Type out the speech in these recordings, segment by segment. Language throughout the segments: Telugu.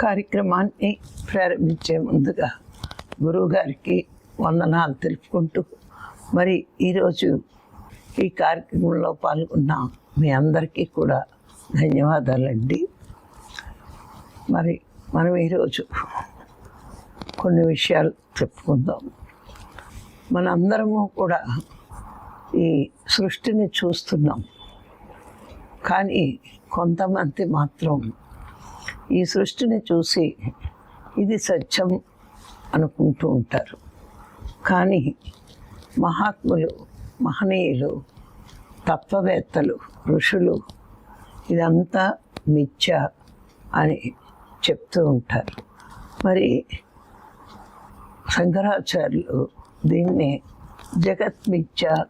కార్యక్రమాన్ని ప్రారంభించే ముందుగా గురువుగారికి వందనాలు తెలుపుకుంటూ మరి ఈరోజు ఈ కార్యక్రమంలో పాల్గొన్న మీ అందరికీ కూడా ధన్యవాదాలండి. మరి మనం ఈరోజు కొన్ని విషయాలు చెప్పుకుందాం. మనందరము కూడా ఈ సృష్టిని చూస్తున్నాం. కానీ కొంతమంది మాత్రం ఈ సృష్టిని చూసి ఇది సత్యం అనుకుంటూ ఉంటారు. కానీ మహాత్ములు మహనీయులు తత్వవేత్తలు ఋషులు ఇదంతా మిథ్య అని చెప్తూ ఉంటారు. మరి శంకరాచార్యులు దీన్ని జగత్ మిథ్య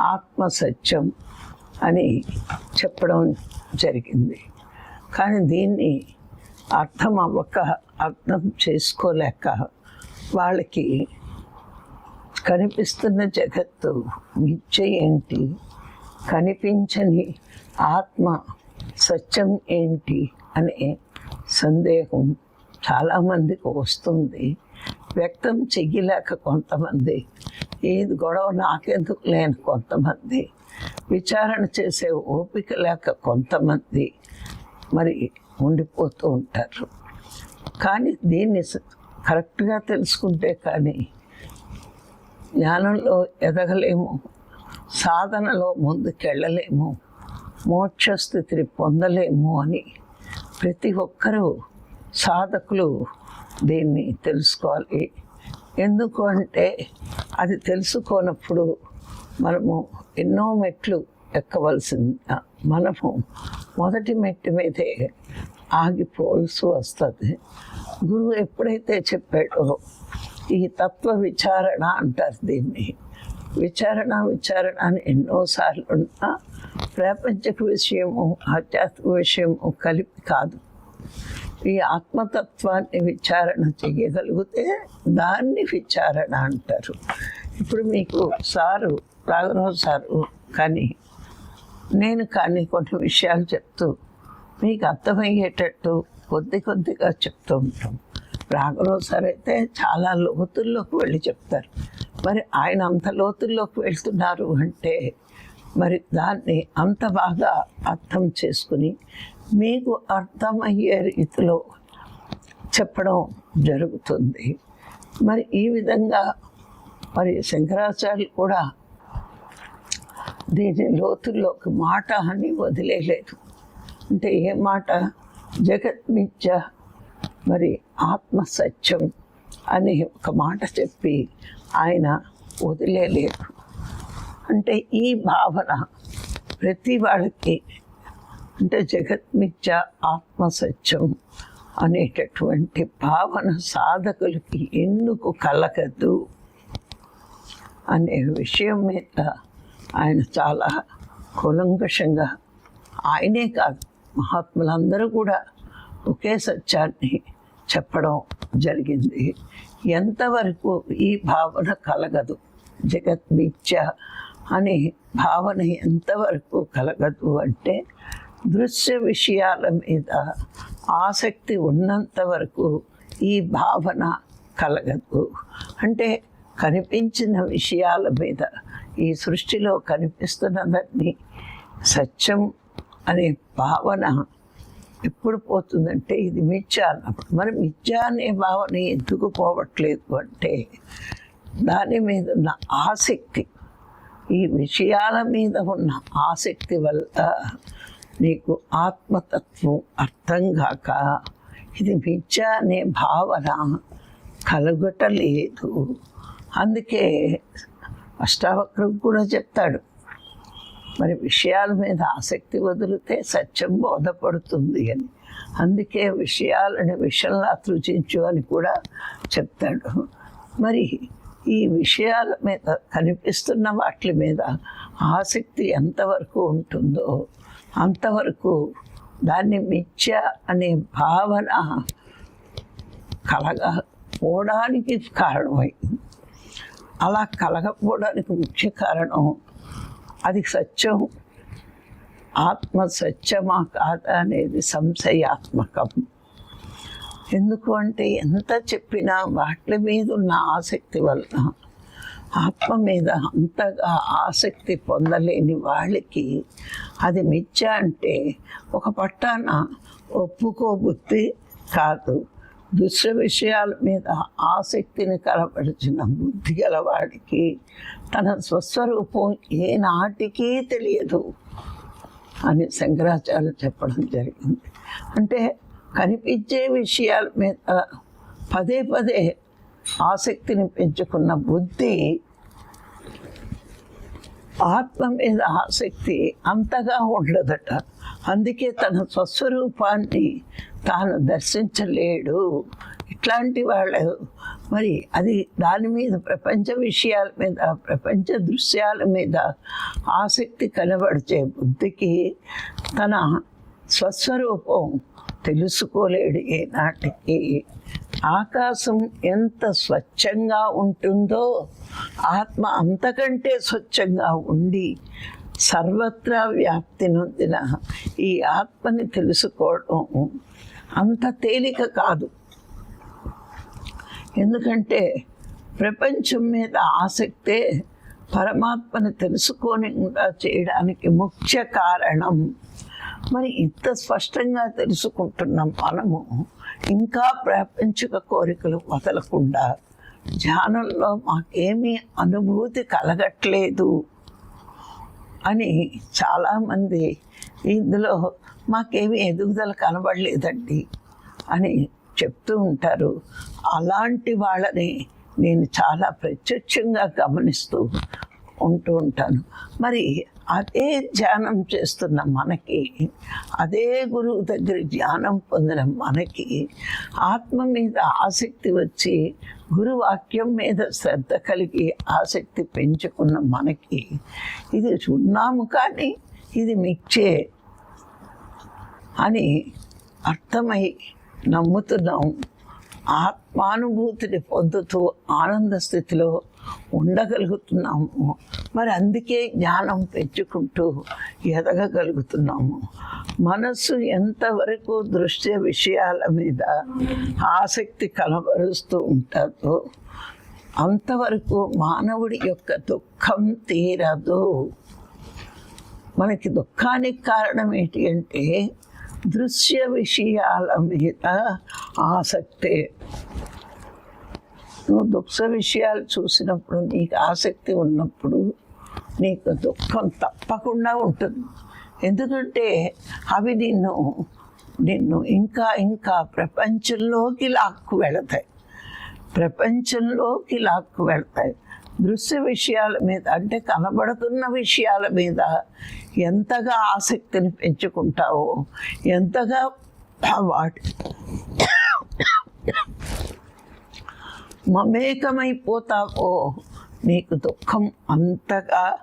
ఆత్మ సత్యం అని చెప్పడం జరిగింది. కానీ దీన్ని అర్థం అవ్వక అర్థం చేసుకోలేక వాళ్ళకి కనిపిస్తున్న జగత్తు మిథ్య ఏంటి? కనిపించని ఆత్మ సత్యం ఏంటి? అనే సందేహం చాలామందికి వస్తుంది. వ్యక్తం చెయ్యలేక కొంతమంది ఏది గొడవ నాకెందుకు లేని కొంతమంది విచారణ చేసే ఓపిక లేక కొంతమంది మరి ఉండిపోతూ ఉంటారు. కానీ దీన్ని కరెక్ట్గా తెలుసుకుంటే కానీ జ్ఞానంలో ఎదగలేము సాధనలో ముందుకెళ్ళలేము మోక్షస్థితిని పొందలేము అని ప్రతి ఒక్కరూ సాధకులు దీన్ని తెలుసుకోవాలి. ఎందుకు అంటే అది తెలుసుకోనప్పుడు మనము ఎన్నో మెట్లు ఎక్కవలసింది మనము మొదటి మెట్టు మీదే ఆగిపోవలసి వస్తుంది. గురువు ఎప్పుడైతే చెప్పాడో ఈ తత్వ విచారణ అంటారు దీన్ని. విచారణ విచారణ అని ఎన్నోసార్లు ఉన్నా ప్రాపంచిక విషయము ఆధ్యాత్మిక విషయము కలిపి కాదు. ఈ ఆత్మతత్వాన్ని విచారణ చేయగలిగితే దాన్ని విచారణ అంటారు. ఇప్పుడు మీకు సారు రాఘరావు సారు కానీ నేను కానీ కొన్ని విషయాలు చెప్తూ మీకు అర్థమయ్యేటట్టు కొద్ది కొద్దిగా చెప్తూ ఉంటాం. రాఘరావు సార్ అయితే చాలా లోతుల్లోకి వెళ్ళి చెప్తారు. మరి ఆయన అంత లోతుల్లోకి వెళ్తున్నారు అంటే మరి దాన్ని అంత బాగా అర్థం చేసుకుని మీకు అర్థమయ్యే రీతిలో చెప్పడం జరుగుతుంది. మరి ఈ విధంగా మరి శంకరాచార్యులు కూడా దీని లోతుల్లోకి మాట అని వదిలేయలేదు. అంటే ఏ మాట? జగత్ మిథ్య మరి ఆత్మసత్యం అని ఒక మాట చెప్పి ఆయన వదిలేలేదు అంటే ఈ భావన ప్రతి వాళ్ళకి అంటే జగత్ మిథ్య ఆత్మసత్యం అనేటటువంటి భావన సాధకులకి ఎందుకు కలగదు అనే విషయం మీద ఆయన చాలా కూలంకషంగా. ఆయనే కాదు మహాత్ములందరూ కూడా ఒకే సత్యాన్ని చెప్పడం జరిగింది. ఎంతవరకు ఈ భావన కలగదు? జగత్ మిథ్య అనే భావన ఎంతవరకు కలగదు అంటే దృశ్య విషయాల మీద ఆసక్తి ఉన్నంత వరకు ఈ భావన కలగదు. అంటే కనిపించిన విషయాల మీద ఈ సృష్టిలో కనిపిస్తున్నదాన్ని సత్యం అనే భావన ఎప్పుడు పోతుందంటే ఇది మిథ్య అన్నప్పుడు. మరి మిథ్య అనే భావన ఎందుకు పోవట్లేదు అంటే దాని మీద ఉన్న ఆసక్తి ఈ విషయాల మీద ఉన్న ఆసక్తి వల్ల నీకు ఆత్మతత్వం అర్థం కాక ఇది మిథ్య అనే భావన కలగటలేదు. అందుకే అష్టావక్రం కూడా చెప్తాడు. మరి విషయాల మీద ఆసక్తి వదిలితే సత్యం బోధపడుతుంది అని. అందుకే విషయాలని విషయంలా తృచించు అని కూడా చెప్తాడు. మరి ఈ విషయాల మీద కనిపిస్తున్న వాటి మీద ఆసక్తి ఎంతవరకు ఉంటుందో అంతవరకు దాన్ని మిథ్య అనే భావన కలగపోవడానికి కారణమైంది అలా కలగకపోవడానికి ముఖ్య కారణం అది సత్యం. ఆత్మ సత్యమా కాదా అనేది సంశయాత్మకం. ఎందుకు అంటే ఎంత చెప్పినా వాటి మీద ఉన్న ఆసక్తి వలన ఆత్మ మీద అంతగా ఆసక్తి పొందలేని వాళ్ళకి అది మిథ్య అంటే ఒక పట్టాన ఒప్పుకోబుద్ధి కాదు. దుష్ట విషయాల మీద ఆసక్తిని కలపరిచిన బుద్ధి గలవాడికి తన స్వస్వరూపం ఏనాటికి తెలియదు అని శంకరాచార్యులు చెప్పడం జరిగింది. అంటే కనిపించే విషయాల మీద పదే పదే ఆసక్తిని పెంచుకున్న బుద్ధి ఆత్మ మీద ఆసక్తి అంతగా ఉండదట. అందుకే తన స్వస్వరూపాన్ని తాను దర్శించలేడు. ఇట్లాంటి వాళ్ళు. మరి అది దాని మీద ప్రపంచ విషయాల మీద ప్రపంచ దృశ్యాల మీద ఆసక్తి కనబడిచే బుద్ధికి తన స్వస్వరూపం తెలుసుకోలేడు ఏనాటికి. ఆకాశం ఎంత స్వచ్ఛంగా ఉంటుందో ఆత్మ అంతకంటే స్వచ్ఛంగా ఉండి సర్వత్రా వ్యాప్తి నొందిన ఈ ఆత్మని తెలుసుకోవడం అంత తేలిక కాదు. ఎందుకంటే ప్రపంచం మీద ఆసక్తే పరమాత్మని తెలుసుకోనికుండా చేయడానికి ముఖ్య కారణం. మరి ఇంత స్పష్టంగా తెలుసుకుంటున్నాం మనము ఇంకా ప్రాపంచిక కోరికలు వదలకుండా ధ్యానంలో మాకేమీ అనుభూతి కలగట్లేదు. అని చాలామంది ఇందులో మాకేమి ఎదుగుదల కనబడలేదండి అని చెప్తూ ఉంటారు. అలాంటి వాళ్ళని నేను చాలా ప్రత్యక్షంగా గమనిస్తూ ఉంటూ ఉంటాను. మరి అదే ధ్యానం చేస్తున్న మనకి అదే గురువు దగ్గర ధ్యానం పొందిన మనకి ఆత్మ మీద ఆసక్తి వచ్చి గురువాక్యం మీద శ్రద్ధ కలిగి ఆసక్తి పెంచుకున్న మనకి ఇది చూన్నాము కానీ ఇది మిచ్చే అని అర్థమై నమ్ముతున్నాం. ఆత్మానుభూతిని పొందుతూ ఆనంద స్థితిలో ఉండగలుగుతున్నాము. మరి అందుకే జ్ఞానం పెంచుకుంటూ ఎదగగలుగుతున్నాము. మనస్సు ఎంతవరకు దృశ్య విషయాల మీద ఆసక్తి కనబరుస్తూ ఉంటుందో అంతవరకు మానవుడి యొక్క దుఃఖం తీరదు. మనకి దుఃఖానికి కారణం ఏంటి అంటే దృశ్య విషయాల మీద ఆసక్తే. నువ్వు దుఃఖ విషయాలు చూసినప్పుడు నీకు ఆసక్తి ఉన్నప్పుడు నీకు దుఃఖం తప్పకుండా ఉంటుంది. ఎందుకంటే అవి నిన్ను నిన్ను ఇంకా ఇంకా ప్రపంచంలోకి లాక్కు వెళతాయి. ప్రపంచంలోకి లాక్కు వెళతాయి. దృశ్య విషయాల మీద అంటే కనబడుతున్న విషయాల మీద ఎంతగా ఆసక్తిని పెంచుకుంటావో ఎంతగా వాటి మమేకమైపోతావో నీకు దుఃఖం అంతగా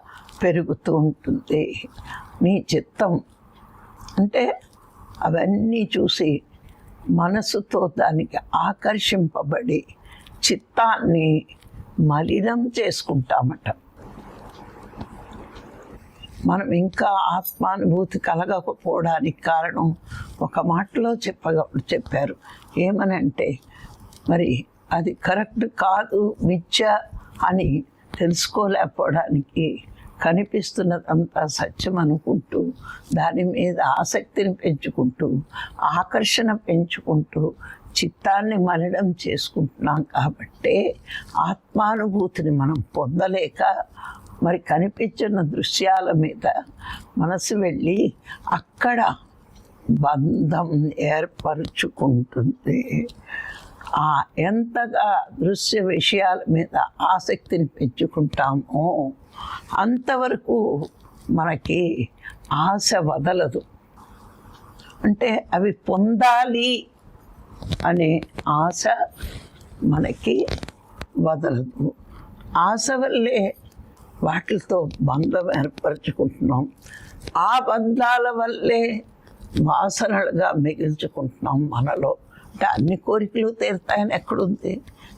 పెరుగుతూ ఉంటుంది. నీ చిత్తం. అంటే అవన్నీ చూసి మనసుతో దానికి ఆకర్షింపబడి చిత్తాన్ని మలినం చేసుకుంటామట. మనం ఇంకా ఆత్మానుభూతి కలగకపోవడానికి కారణం ఒక మాటలో చెప్పగ చెప్పారు. ఏమనంటే మరి అది కరెక్ట్ కాదు మిథ్య అని తెలుసుకోలేకపోవడానికి కనిపిస్తున్నదంతా సత్యం అనుకుంటూ దాని మీద ఆసక్తిని పెంచుకుంటూ ఆకర్షణ పెంచుకుంటూ చిత్తాన్ని మరణం చేసుకుంటున్నాం కాబట్టే ఆత్మానుభూతిని మనం పొందలేక మరి కనిపించిన దృశ్యాల మీద మనసు వెళ్ళి అక్కడ బంధం ఏర్పరుచుకుంటుంది. ఆ ఎంతగా దృశ్య విషయాల మీద ఆసక్తిని పెంచుకుంటామో అంతవరకు మనకి ఆశ వదలదు. అంటే అవి పొందాలి అనే ఆశ మనకి వదలదు. ఆశ వల్లే వాటితో బంధం ఏర్పరచుకుంటున్నాం. ఆ బంధాల వల్లే వాసనలుగా మిగిల్చుకుంటున్నాం మనలో. అంటే అన్ని కోరికలు తీరుతాయని ఎక్కడుంది?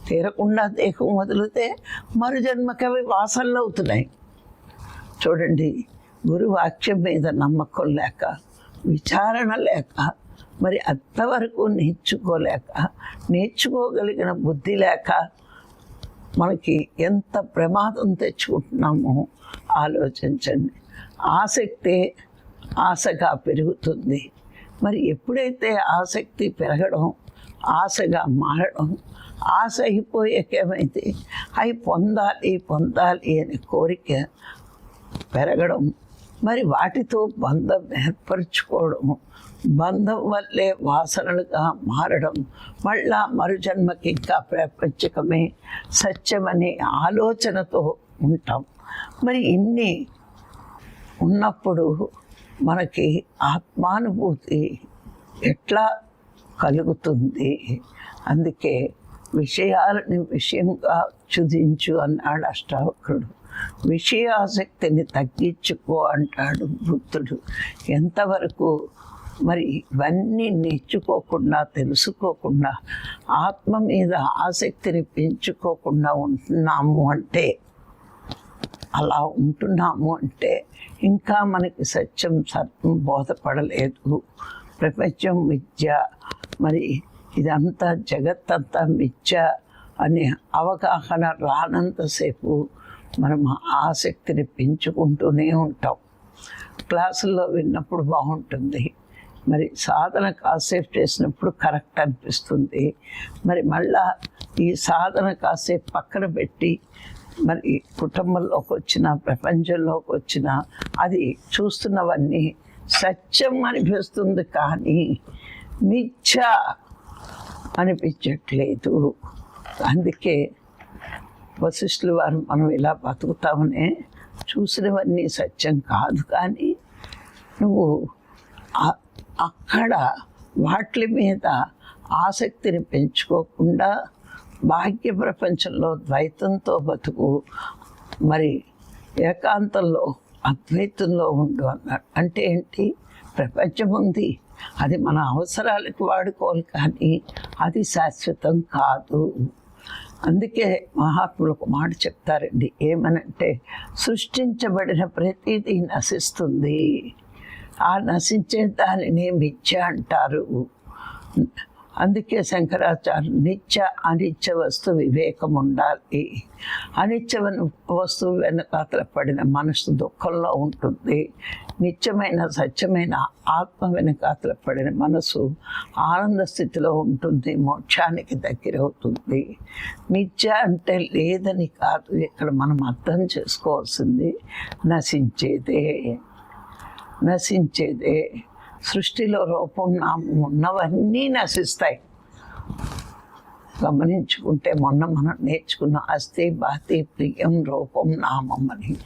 తీరకుండా దేహం వదిలితే మరు జన్మకి అవి వాసనలు అవుతున్నాయి. చూడండి గురు వాక్యం మీద నమ్మకం లేక విచారణ లేక మరి అంతవరకు నేర్చుకోలేక నేర్చుకోగలిగిన బుద్ధి లేక మనకి ఎంత ప్రమాదం తెచ్చుకుంటున్నామో ఆలోచించండి. ఆసక్తి ఆశగా పెరుగుతుంది. మరి ఎప్పుడైతే ఆసక్తి పెరగడం ఆశగా మారడం. ఆశ అయిపోయాకేమైతే అవి పొందాలి పొందాలి అనే కోరిక పెరగడం. మరి వాటితో బంధం ఏర్పరచుకోవడం. బంధం వల్లే వాసనలుగా మారడం. మళ్ళా మరుజన్మకి ఇంకా ప్రపంచకమే సత్యమనే ఆలోచనతో ఉంటాం. మరి ఇన్ని ఉన్నప్పుడు మనకి ఆత్మానుభూతి ఎట్లా కలుగుతుంది. అందుకే విషయాలని విషయంగా చుదించు అన్నాడు అష్టావక్రుడు. విషయాసక్తిని తగ్గించుకో అంటాడు బుద్ధుడు ఎంతవరకు? మరి ఇవన్నీ నేర్చుకోకుండా తెలుసుకోకుండా ఆత్మ మీద ఆసక్తిని పెంచుకోకుండా ఉంటున్నాము అంటే అలా ఉంటున్నాము అంటే ఇంకా మనకి సత్యం సత్వం బోధపడలేదు. ప్రపంచం విద్య మరి ఇదంతా జగత్తంతా మిథ్య అనే అవగాహన రానంతసేపు మనం ఆసక్తిని పెంచుకుంటూనే ఉంటాం. క్లాసుల్లో విన్నప్పుడు బాగుంటుంది. మరి సాధన కాసేపు చేసినప్పుడు కరెక్ట్ అనిపిస్తుంది. మరి మళ్ళా ఈ సాధన కాసేపు పక్కన పెట్టి మరి కుటుంబంలోకి వచ్చిన ప్రపంచంలోకి వచ్చిన అది చూస్తున్నవన్నీ సత్యం అనిపిస్తుంది. కానీ మిథ్య అనిపించట్లేదు. అందుకే వశిష్ఠుల వారు మనం ఇలా బతుకుతామనే చూసినవన్నీ సత్యం కాదు. కానీ నువ్వు అక్కడ వాటి మీద ఆసక్తిని పెంచుకోకుండా బాహ్య ప్రపంచంలో ద్వైతంతో బతుకు మరి ఏకాంతంలో అద్వైతంలో ఉండు అన్నాడు. అంటే ఏంటి? ప్రపంచం ఉంది. అది మన అవసరాలకు వాడుకోవాలి కానీ అది శాశ్వతం కాదు. అందుకే మహాత్ములు ఒక మాట చెప్తారండి ఏమనంటే సృష్టించబడిన ప్రతిదీ నశిస్తుంది. ఆ నశించే దానిని మిథ్య అంటారు. అందుకే శంకరాచార్య నిత్య అనిత్య వస్తు వివేకం ఉండాలి. అనిత్య వస్తువు వెనకాతల పడిన మనసు దుఃఖంలో ఉంటుంది. నిత్యమైన సత్యమైన ఆత్మ వెనుకాతల పడిన మనసు ఆనంద స్థితిలో ఉంటుంది మోక్షానికి దగ్గరవుతుంది నిత్య అంటే లేదని కాదు ఇక్కడ మనం అర్థం చేసుకోవాల్సింది నశించేదే. నశించేదే. సృష్టిలో రూపం నామం ఉన్నవన్నీ నశిస్తాయి. గమనించుకుంటే మొన్న మనం నేర్చుకున్న అస్థి బాతి ప్రియం రూపం నామం అని.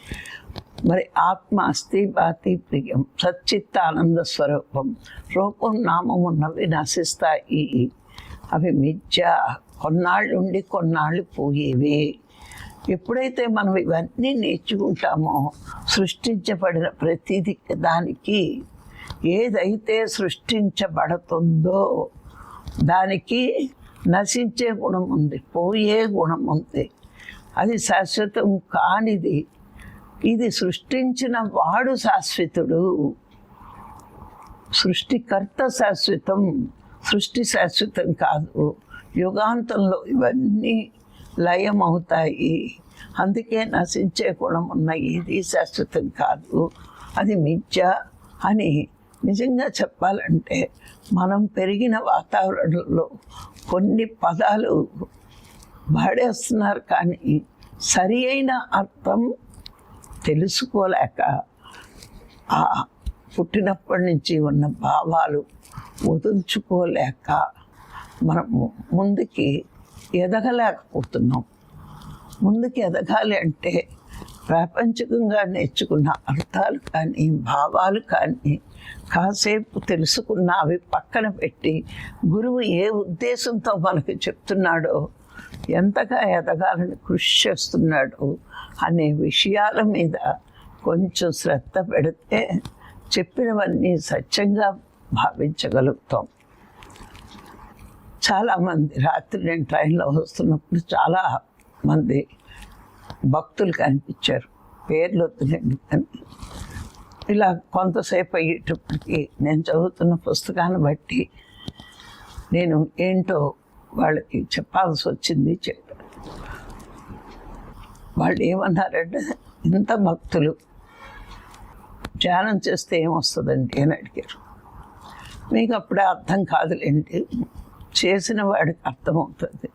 మరి ఆత్మ అస్థి బాతి ప్రియం సచ్చిత్త ఆనంద స్వరూపం రూపం నామం ఉన్నవి నశిస్తాయి. అవి మిథ్య కొన్నాళ్ళు ఉండి కొన్నాళ్ళు పోయేవి. ఎప్పుడైతే మనం ఇవన్నీ నేర్చుకుంటామో సృష్టించబడిన ప్రతిది దానికి ఏదైతే సృష్టించబడుతుందో దానికి నశించే గుణం ఉంది పోయే గుణం ఉంది. అది శాశ్వతం కానిది ఇది సృష్టించిన వాడు శాశ్వతుడు. సృష్టికర్త శాశ్వతం సృష్టి శాశ్వతం కాదు. యుగాంతంలో ఇవన్నీ లయం అవుతాయి అందుకే నశించే గుణం ఉన్న ఇది శాశ్వతం కాదు. అది మిథ్య అని నిజంగా చెప్పాలంటే మనం పెరిగిన వాతావరణంలో కొన్ని పదాలు వాడేస్తున్నారు కానీ సరి అయిన అర్థం తెలుసుకోలేక ఆ పుట్టినప్పటి నుంచి ఉన్న భావాలు వదులుచుకోలేక మనము ముందుకి ఎదగలేకపోతున్నాం. ముందుకు ఎదగాలి అంటే ప్రాపంచికంగా నేర్చుకున్న అర్థాలు కానీ భావాలు కానీ కాసేపు తెలుసుకున్న అవి పక్కన పెట్టి గురువు ఏ ఉద్దేశంతో మనకు చెప్తున్నాడో ఎంతగా ఎదగాలని కృషి చేస్తున్నాడో అనే విషయాల మీద కొంచెం శ్రద్ధ పెడితే చెప్పినవన్నీ సత్యంగా భావించగలుగుతాం. చాలామంది రాత్రి నేను ట్రైన్లో వస్తున్నప్పుడు చాలా మంది భక్తులు కనిపించారు. పేర్లు వద్దులేండి. కానీ ఇలా కొంతసేపు అయ్యేటప్పటికి నేను చదువుతున్న పుస్తకాన్ని బట్టి నేను ఏంటో వాళ్ళకి చెప్పాల్సి వచ్చింది చెప్పాను. వాళ్ళు ఏమన్నారంటే ఇంత భక్తులు ధ్యానం చేస్తే ఏమొస్తుందండి? అని అడిగారు. మీకు అప్పుడే అర్థం కాదులేండి చేసిన వాడికి అర్థమవుతుంది.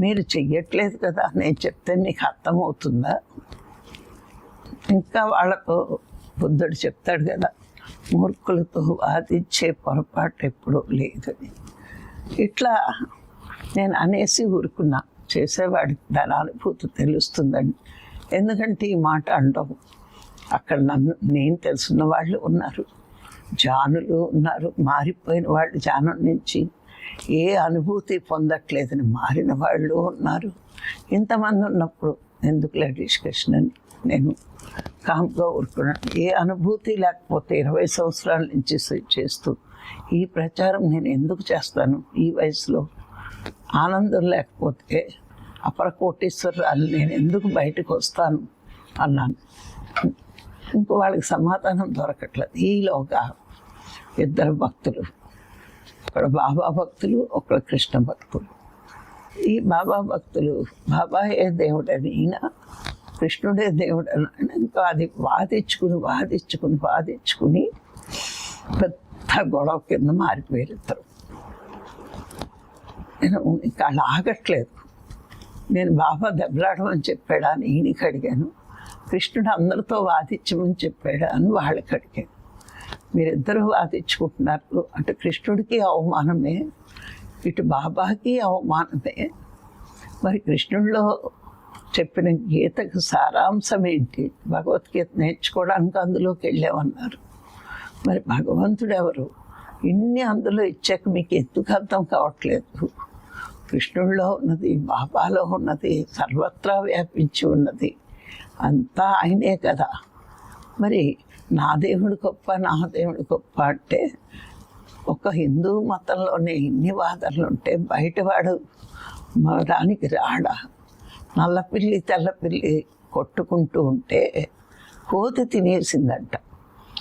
మీరు చెయ్యట్లేదు కదా నేను చెప్తే మీకు అర్థమవుతుందా? ఇంకా వాళ్ళకు బుద్ధుడు చెప్తాడు కదా మూర్ఖులతో వాదించే పొరపాటు ఎప్పుడూ లేదని. ఇట్లా నేను అనేసి ఊరుకున్నా. చేసేవాడికి దాని అనుభూతి తెలుస్తుందండి. ఎందుకంటే ఈ మాట అండం అక్కడ నన్ను నేను తెలుసున్న వాళ్ళు ఉన్నారు. జానులు ఉన్నారు. మారిపోయిన వాళ్ళు జానం నుంచి. ఏ అనుభూతి పొందట్లేదని మారిన వాళ్ళు ఉన్నారు. ఇంతమంది ఉన్నప్పుడు ఎందుకులే డిస్కషన్ అని నేను కామ్గా ఊరుకున్నాను? ఏ అనుభూతి లేకపోతే ఇరవై సంవత్సరాల నుంచి చేస్తూ ఈ ప్రచారం నేను ఎందుకు చేస్తాను ఈ వయసులో? ఆనందం లేకపోతే అపర నేను ఎందుకు బయటకు వస్తాను? అన్నాను. ఇంకో వాళ్ళకి సమాధానం దొరకట్లేదు. ఈలోగా ఇద్దరు భక్తులు ఒకడు బాబా భక్తులు ఒకడు కృష్ణ భక్తులు. ఈ బాబా భక్తులు బాబాయే దేవుడని ఈయన కృష్ణుడే దేవుడని అని ఇంకా అది వాదించుకుని వాదించుకుని వాదించుకుని పెద్ద గొడవ కింద మారిపోయారు ఇద్దరు. నేను ఇంకా అలా ఆగట్లేదు. నేను బాబా దెబ్బలాడమని చెప్పాడా అని ఈయనకి అడిగాను. కృష్ణుడు అందరితో వాదించమని చెప్పాడా అని వాళ్ళకి అడిగాను. మీరిద్దరూ వాదించుకుంటున్నారు అటు కృష్ణుడికి అవమానమే ఇటు బాబాకి అవమానమే. మరి కృష్ణుడిలో చెప్పిన గీతకు సారాంశం ఏంటి? భగవద్గీత నేర్చుకోవడానికి అందులోకి వెళ్ళామన్నారు. మరి భగవంతుడు ఎవరు? ఇన్ని అందులో ఇచ్చాక మీకు ఎందుకు అర్థం కావట్లేదు? కృష్ణుడిలో ఉన్నది బాబాలో ఉన్నది సర్వత్రా వ్యాపించి ఉన్నది. అంతా ఆయనే కదా. మరి నా దేవుడు గొప్ప నా దేవుడు గొప్ప అంటే ఒక హిందూ మతంలోనే ఇన్ని వాదనలు ఉంటే బయటవాడు మరానికి రాడా? నల్లపిల్లి తెల్లపిల్లి కొట్టుకుంటూ ఉంటే కోతి తినేసిందంట.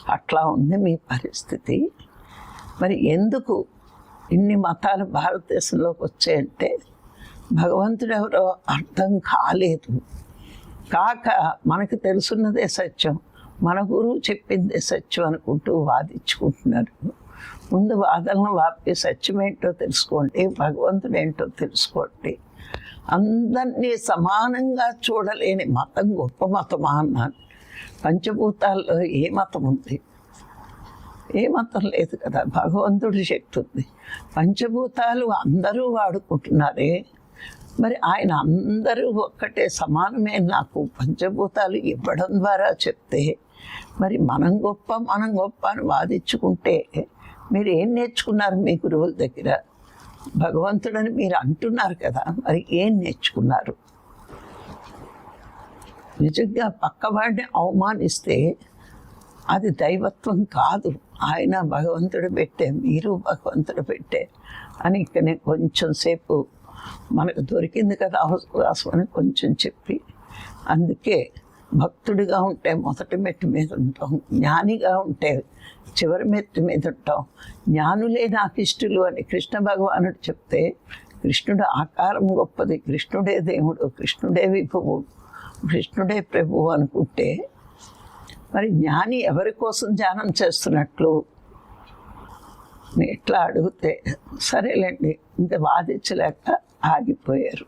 అట్లా ఉంది మీ పరిస్థితి. మరి ఎందుకు ఇన్ని మతాలు భారతదేశంలోకి వచ్చాయంటే భగవంతుడు ఎవరో అర్థం కాలేదు. కాక మనకు తెలుసున్నదే సత్యం మన గురువు చెప్పిందే సత్యం అనుకుంటూ వాదించుకుంటున్నారు. ముందు వాదనలు వాపి సత్యం ఏంటో తెలుసుకోండి భగవంతుడు ఏంటో తెలుసుకోండి. అందరినీ సమానంగా చూడలేని మతం గొప్ప మతమా అన్నాను. పంచభూతాల్లో ఏ మతం ఉంది ఏమాత్రం లేదు కదా. భగవంతుడి శక్తి ఉంది. పంచభూతాలు అందరూ వాడుకుంటున్నారే. మరి ఆయన అందరూ ఒక్కటే సమానమే నాకు. పంచభూతాలు ఇవ్వడం ద్వారా చెప్తే మరి మనం గొప్ప మనం గొప్ప అని వాదించుకుంటే మీరు ఏం నేర్చుకున్నారు మీ గురువుల దగ్గర? భగవంతుడని మీరు అంటున్నారు కదా మరి ఏం నేర్చుకున్నారు? నిజంగా పక్కవాడిని అవమానిస్తే అది దైవత్వం కాదు. ఆయన భగవంతుడు పెట్టే మీరు భగవంతుడు పెట్టే అని ఇక్కడనే కొంచెం సేపు మనకు దొరికింది కదా అవకాశం అని కొంచెం చెప్పి అందుకే భక్తుడిగా ఉంటే మొదటి మెట్టు మీద ఉంటాం జ్ఞానిగా ఉంటే చివరి మెట్టు మీద ఉంటాం. జ్ఞానులే నాకు ఇష్టలు అని కృష్ణ భగవానుడు చెప్తే కృష్ణుడు ఆకారం గొప్పది కృష్ణుడే దేవుడు కృష్ణుడే విభువు కృష్ణుడే ప్రభువు అనుకుంటే మరి జ్ఞాని ఎవరి కోసం ధ్యానం చేస్తున్నట్లు? ఇట్లా ఎట్లా అడిగితే సరేలేండి ఇంత వాదించలేక ఆగిపోయారు.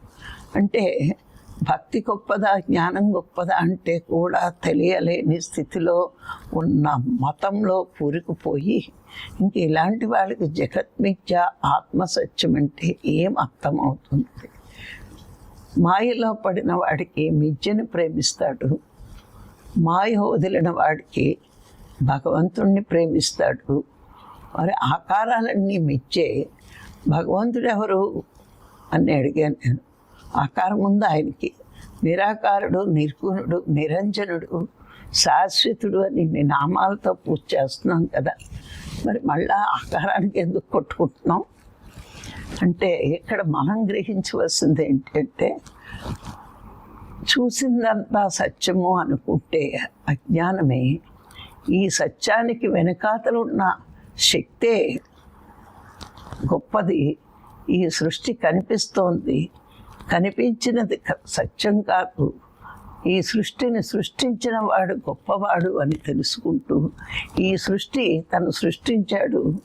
అంటే భక్తి గొప్పదా జ్ఞానం గొప్పదా అంటే కూడా తెలియలేని స్థితిలో ఉన్న మతంలో కూరుకుపోయి ఇంక ఇలాంటి వాళ్ళకి జగత్మిథ్య ఆత్మసత్యం అంటే ఏం అర్థమవుతుంది? మాయలో పడిన వాడికి మిథ్యను ప్రేమిస్తాడు. మాయ వదిలిన వాడికి భగవంతుణ్ణి ప్రేమిస్తాడు. మరి ఆకారాలన్నీ మెచ్చే భగవంతుడు ఎవరు? అని అడిగాను నేను. ఆకారం ఉంది ఆయనకి? నిరాకారుడు నిర్గుణుడు నిరంజనుడు శాశ్వతుడు అని నీ నామాలతో పూజ చేస్తున్నాం కదా. మరి మళ్ళా ఆకారానికి ఎందుకు కొట్టుకుంటున్నాం? అంటే ఇక్కడ మనం గ్రహించవలసింది ఏంటంటే చూసిందంతా సత్యము అనుకుంటే అజ్ఞానమే. ఈ సత్యానికి వెనకాతలు ఉన్న శక్తే గొప్పది. ఈ సృష్టి కనిపిస్తోంది. కనిపించినది సత్యం కాదు. ఈ సృష్టిని సృష్టించిన వాడు గొప్పవాడు అని తెలుసుకుంటూ ఈ సృష్టి తను సృష్టించాడు.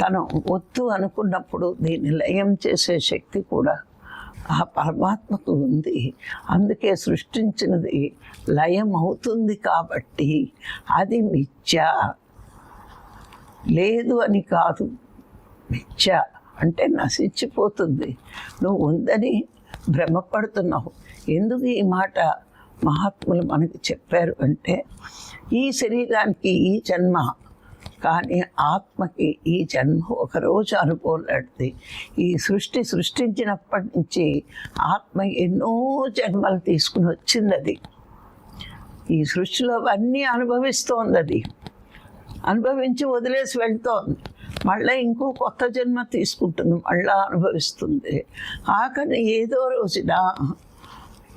తను వద్దు అనుకున్నప్పుడు దీన్ని లయం చేసే శక్తి కూడా ఆ పరమాత్మకు ఉంది. అందుకే సృష్టించినది లయం అవుతుంది కాబట్టి అది మిథ్య. లేదు అని కాదు. మిథ్య అంటే నశించిపోతుంది. నువ్వు ఉందని భ్రమపడుతున్నావు. ఎందుకు ఈ మాట మహాత్ములు మనకి చెప్పారు అంటే ఈ శరీరానికి ఈ జన్మ కానీ ఆత్మకి ఈ జన్మ ఒకరోజు అనుకోలేడుది ఈ సృష్టి సృష్టించినప్పటి నుంచి ఆత్మ ఎన్నో జన్మలు తీసుకుని వచ్చింది అది ఈ సృష్టిలో అన్నీ అనుభవిస్తోంది అది అనుభవించి వదిలేసి వెళ్తోంది. మళ్ళీ ఇంకో కొత్త జన్మ తీసుకుంటుంది మళ్ళా అనుభవిస్తుంది. ఆఖరి ఏదో రోజున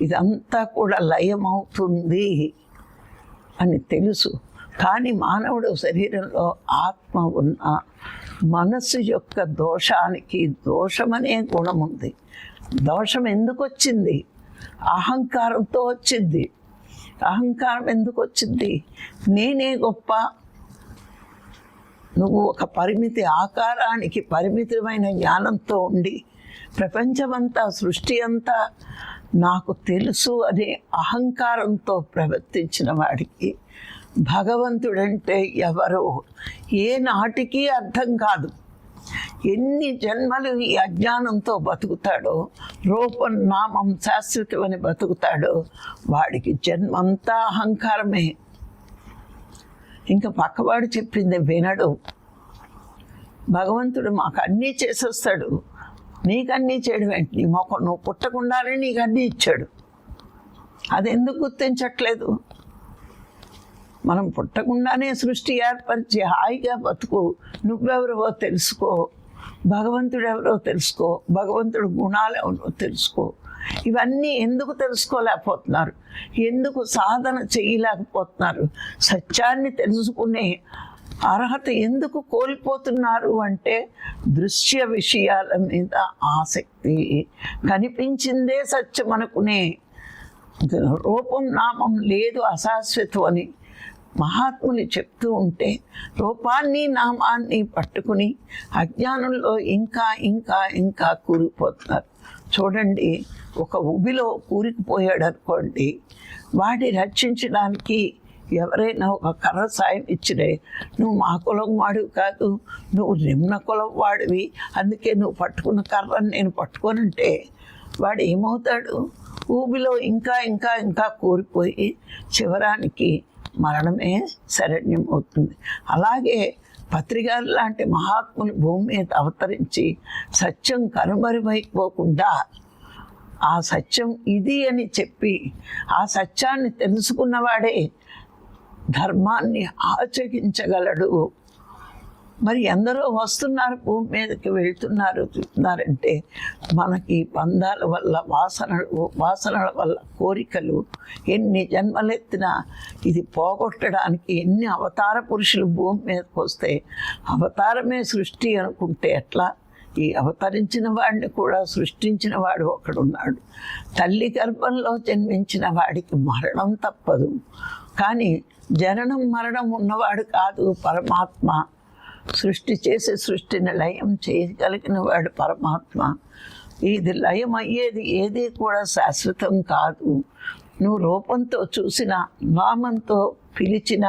ఇదంతా కూడా లయమవుతుంది అని తెలుసు. కానీ మానవుడు శరీరంలో ఆత్మ ఉన్న మనస్సు యొక్క దోషానికి దోషమనే గుణం ఉంది. దోషం ఎందుకు వచ్చింది అహంకారంతో వచ్చింది. అహంకారం ఎందుకు వచ్చింది నేనే గొప్ప. నువ్వు ఒక పరిమితి ఆకారానికి పరిమితమైన జ్ఞానంతో ఉండి ప్రపంచమంతా సృష్టి అంతా నాకు తెలుసు అనే అహంకారంతో ప్రవర్తించిన వాడికి భగవంతుడంటే ఎవరో? ఏ నాటికి అర్థం కాదు. ఎన్ని జన్మలు ఈ అజ్ఞానంతో బతుకుతాడో రూపం నామం శాశ్వతమని బతుకుతాడో వాడికి జన్మంతా అహంకారమే. ఇంకా పక్కవాడు చెప్పింది వినడు. భగవంతుడు మాకు అన్నీ చేసేస్తాడు. నీకు అన్నీ చేయడం ఏంటి? నీ మొక్క నువ్వు పుట్టకుండానే నీకు అన్నీ ఇచ్చాడు. అది ఎందుకు గుర్తించట్లేదు? మనం పుట్టకుండానే సృష్టి ఏర్పరిచి హాయిగా బతుకు. నువ్వెవరో తెలుసుకో. భగవంతుడు ఎవరో తెలుసుకో. భగవంతుడు గుణాలు ఎవరో తెలుసుకో. ఇవన్నీ ఎందుకు తెలుసుకోలేకపోతున్నారు? ఎందుకు సాధన చేయలేకపోతున్నారు? సత్యాన్ని తెలుసుకునే అర్హత ఎందుకు కోల్పోతున్నారు అంటే దృశ్య విషయాల మీద ఆసక్తి. కనిపించిందే సత్యం అనుకునే రూపం నామం లేదు అశాశ్వతం అని మహాత్ములు చెప్తూ ఉంటే రూపాన్ని నామాన్ని పట్టుకుని అజ్ఞానంలో ఇంకా ఇంకా ఇంకా కూరుకుపోతున్నారు చూడండి ఒక ఉబిలో కూరికిపోయాడు అనుకోండి వాడిని రక్షించడానికి ఎవరైనా ఒక కర్ర సాయం ఇచ్చిరే నువ్వు మా కులం వాడివి కాదు నువ్వు నిమ్న కులం వాడివి అందుకే నువ్వు పట్టుకున్న కర్రని నేను పట్టుకోనంటే వాడు ఏమవుతాడు? ఊబిలో ఇంకా ఇంకా ఇంకా కోరిపోయి చివరానికి మరణమే శరణ్యం అవుతుంది. అలాగే పత్రికలు లాంటి మహాత్ములు భూమి మీద అవతరించి సత్యం కనుమరువైపోకుండా ఆ సత్యం ఇది అని చెప్పి ఆ సత్యాన్ని తెలుసుకున్నవాడే ధర్మాన్ని ఆచరించగలడు. మరి ఎందరో వస్తున్నారు భూమి మీదకి వెళ్తున్నారు చూస్తున్నారంటే మనకి పందాల వల్ల వాసనలు వాసనల వల్ల కోరికలు ఎన్ని జన్మలెత్తినా ఇది పోగొట్టడానికి ఎన్ని అవతార పురుషులు భూమి మీదకి వస్తే అవతారమే సృష్టి అనుకుంటే ఎట్లా? ఈ అవతరించిన వాడిని కూడా సృష్టించిన వాడు ఒకడున్నాడు. తల్లి గర్భంలో జన్మించిన వాడికి మరణం తప్పదు. కానీ జననం మరణం ఉన్నవాడు కాదు పరమాత్మ. సృష్టి చేసి సృష్టిని లయం చేయగలిగిన వాడు పరమాత్మ. ఇది లయం అయ్యేది ఏది కూడా శాశ్వతం కాదు. నువ్వు రూపంతో చూసిన నామంతో పిలిచిన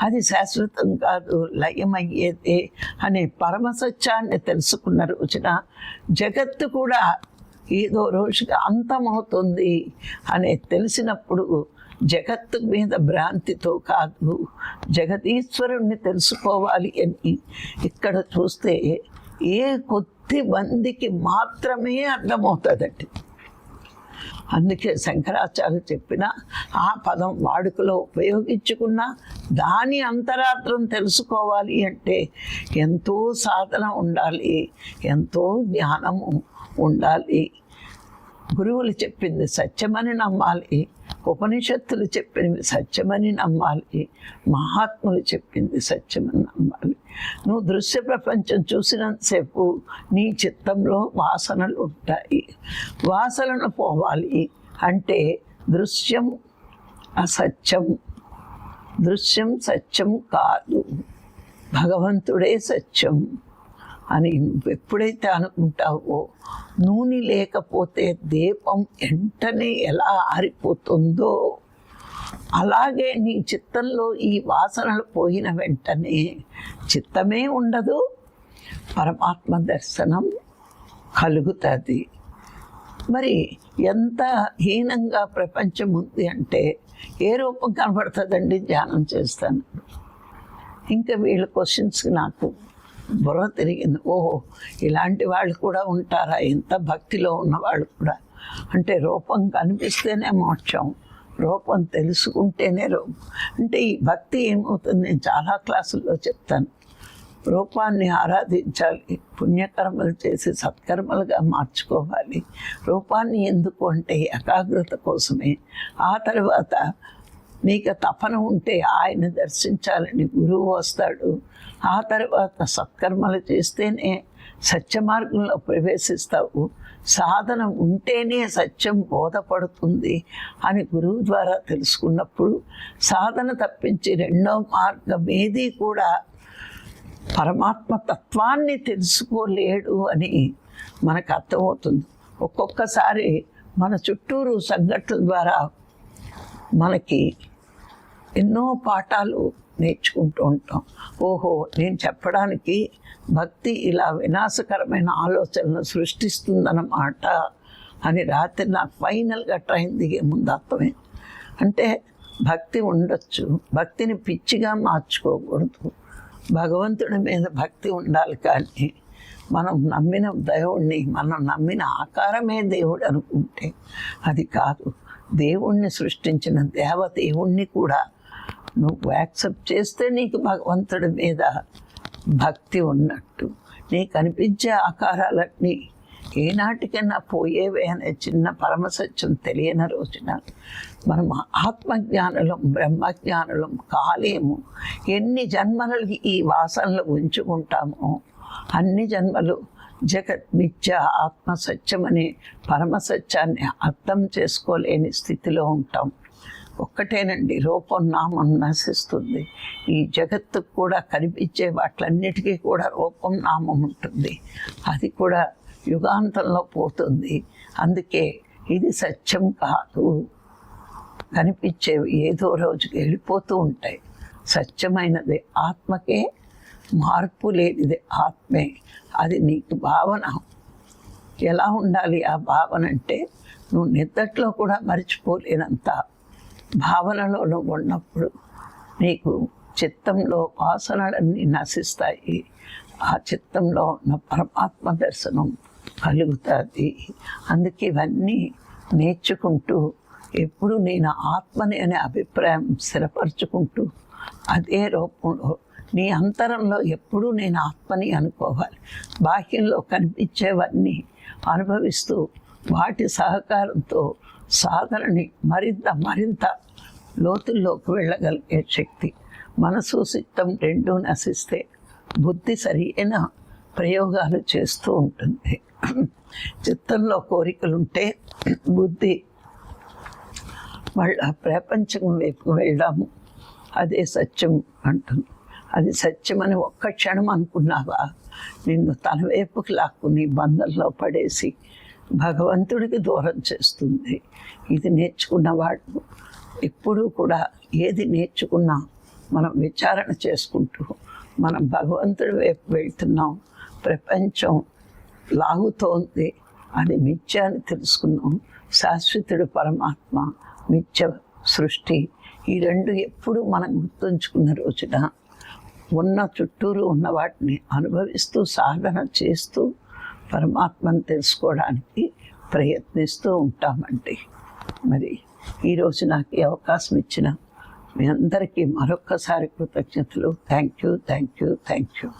అది శాశ్వతం కాదు లయమయ్యేదే అనే పరమ సత్యాన్ని తెలుసుకున్న రోజున జగత్తు కూడా ఏదో రోజుగా అంతమవుతుంది అనే తెలిసినప్పుడు జగత్తు మీద భ్రాంతితో కాదు. జగదీశ్వరుణ్ణి తెలుసుకోవాలి అని ఇక్కడ చూస్తే ఏ కొద్ది మందికి మాత్రమే అర్థమవుతుందండి. అందుకే శంకరాచార్య చెప్పిన ఆ పదం వాడుకలో ఉపయోగించుకున్న దాని అంతరాత్రం తెలుసుకోవాలి అంటే ఎంతో సాధన ఉండాలి ఎంతో జ్ఞానము ఉండాలి. గురువులు చెప్పింది సత్యమని నమ్మాలి ఉపనిషత్తులు చెప్పినవి సత్యమని నమ్మాలి మహాత్ములు చెప్పింది సత్యమని నమ్మాలి. నువ్వు దృశ్య ప్రపంచం చూసినంతసేపు నీ చిత్తంలో వాసనలు ఉంటాయి. వాసనలు పోవాలి అంటే దృశ్యం అసత్యం దృశ్యం సత్యం కాదు. భగవంతుడే సత్యం. అని ఎప్పుడైతే అనుకుంటావో నూనె లేకపోతే దీపం వెంటనే ఎలా ఆరిపోతుందో అలాగే నీ చిత్తంలో ఈ వాసనలు పోయిన వెంటనే చిత్తమే ఉండదు పరమాత్మ దర్శనం కలుగుతుంది. మరి ఎంత హీనంగా ప్రపంచం ఉంది అంటే ఏ రూపం కనబడుతుందండి? ధ్యానం చేస్తాను. ఇంకా వీళ్ళ క్వశ్చన్స్కి నాకు బుర్ర తిరిగింది. ఓహో ఇలాంటి వాళ్ళు కూడా ఉంటారా? ఇంత భక్తిలో ఉన్న వాళ్ళు కూడా. అంటే రూపం కనిపిస్తేనే మోక్షం. రూపం తెలుసుకుంటేనే రూపం. అంటే ఈ భక్తి ఏమవుతుంది? నేను చాలా క్లాసుల్లో చెప్తాను. రూపాన్ని ఆరాధించాలి పుణ్యకర్మలు చేసి సత్కర్మలుగా మార్చుకోవాలి. రూపాన్ని ఎందుకు అంటే ఏకాగ్రత కోసమే. ఆ తర్వాత నీకు తపన ఉంటే ఆయన దర్శించాలని గురువు వస్తాడు. ఆ తర్వాత సత్కర్మలు చేస్తేనే సత్య మార్గంలో ప్రవేశిస్తావు. సాధన ఉంటేనే సత్యం బోధపడుతుంది అని గురువు ద్వారా తెలుసుకున్నప్పుడు సాధన తప్పించి రెండో మార్గం ఏది కూడా పరమాత్మ తత్వాన్ని తెలుసుకోలేడు అని మనకు అర్థమవుతుంది. ఒక్కొక్కసారి మన చుట్టూరు సంఘటన ద్వారా మనకి ఎన్నో పాఠాలు నేర్చుకుంటూ ఉంటాం. ఓహో నేను చెప్పడానికి భక్తి ఇలా వినాశకరమైన ఆలోచనలు సృష్టిస్తుందన్నమాట అని రాత్రి నాకు ఫైనల్గా ట్రైన్ దిగే ముందు అర్థమే అంటే భక్తి ఉండొచ్చు భక్తిని పిచ్చిగా మార్చుకోకూడదు. భగవంతుడి మీద భక్తి ఉండాలి కానీ మనం నమ్మిన దేవుణ్ణి మనం నమ్మిన ఆకారమే దేవుడు అనుకుంటే అది కాదు. దేవుణ్ణి సృష్టించిన దేవ దేవుణ్ణి కూడా నువ్వు యాక్సెప్ట్ చేస్తే నీకు భగవంతుడి మీద భక్తి ఉన్నట్టు. నీకు అనిపించే ఆకారాలన్నీ ఏనాటికైనా పోయేవే అనే చిన్న పరమసత్యం తెలియని రోజున మనం ఆత్మజ్ఞానులం బ్రహ్మజ్ఞానులం కాలేము. ఎన్ని జన్మలకి ఈ వాసనలు ఉంచుకుంటామో అన్ని జన్మలు జగత్ మిథ్య ఆత్మ సత్యం అనే పరమసత్యాన్ని అర్థం చేసుకోలేని స్థితిలో ఉంటాం. ఒక్కటేనండి. రూపం నామం నశిస్తుంది. ఈ జగత్తుకు కూడా కనిపించే వాటిలన్నిటికీ కూడా రూపం నామం ఉంటుంది. అది కూడా యుగాంతంలో పోతుంది. అందుకే ఇది సత్యం కాదు. కనిపించేవి ఏదో రోజుకి వెళ్ళిపోతూ ఉంటాయి. సత్యమైనది ఆత్మకే మార్పు లేనిది ఆత్మే. అది నీకు భావన. ఎలా ఉండాలి ఆ భావన అంటే నువ్వు నిద్దట్లో కూడా మర్చిపోలేనంత భావనలో నువ్వు ఉన్నప్పుడు నీకు చిత్తంలో వాసనలన్నీ నశిస్తాయి. ఆ చిత్తంలో ఉన్న పరమాత్మ దర్శనం కలుగుతుంది. అందుకే ఇవన్నీ నేర్చుకుంటూ ఎప్పుడు నేను ఆత్మని అనే అభిప్రాయం స్థిరపరచుకుంటూ అదే రూపంలో నీ అంతరంలో ఎప్పుడూ నేను ఆత్మని అనుకోవాలి. బాహ్యంలో కనిపించేవన్నీ అనుభవిస్తూ వాటి సహకారంతో సాధనని మరింత మరింత లోతుల్లోకి వెళ్ళగలిగే శక్తి. మనసు సిద్ధం రెండూ నశిస్తే బుద్ధి సరైన ప్రయోగాలు చేస్తూ ఉంటుంది. చిత్తంలో కోరికలుంటే బుద్ధి మళ్ళా ప్రపంచం వైపు వెళ్దాము. అదే సత్యం అంటుంది. అది సత్యమని ఒక్క క్షణం అనుకున్నావా? నిన్ను తన వైపుకి లాక్కుని బంధంలో పడేసి భగవంతుడికి దూరం చేస్తుంది. ఇది నేర్చుకున్నవాడు ఎప్పుడూ కూడా ఏది నేర్చుకున్నా మనం విచారణ చేసుకుంటూ మనం భగవంతుడి వైపు వెళ్తున్నాం. ప్రపంచం లాగుతోంది అది మిథ్య అని తెలుసుకున్నాం. శాశ్వతుడు పరమాత్మ మిథ్య సృష్టి ఈ రెండు ఎప్పుడు మనం గుర్తుంచుకున్న రోజున ఉన్న చుట్టూరు ఉన్న వాటిని అనుభవిస్తూ సాధన చేస్తూ పరమాత్మను తెలుసుకోవడానికి ప్రయత్నిస్తూ ఉంటామండి. మరి ఈరోజు నాకు ఈ అవకాశం ఇచ్చిన మీ అందరికీ మరొక్కసారి కృతజ్ఞతలు. Thank you thank you thank you.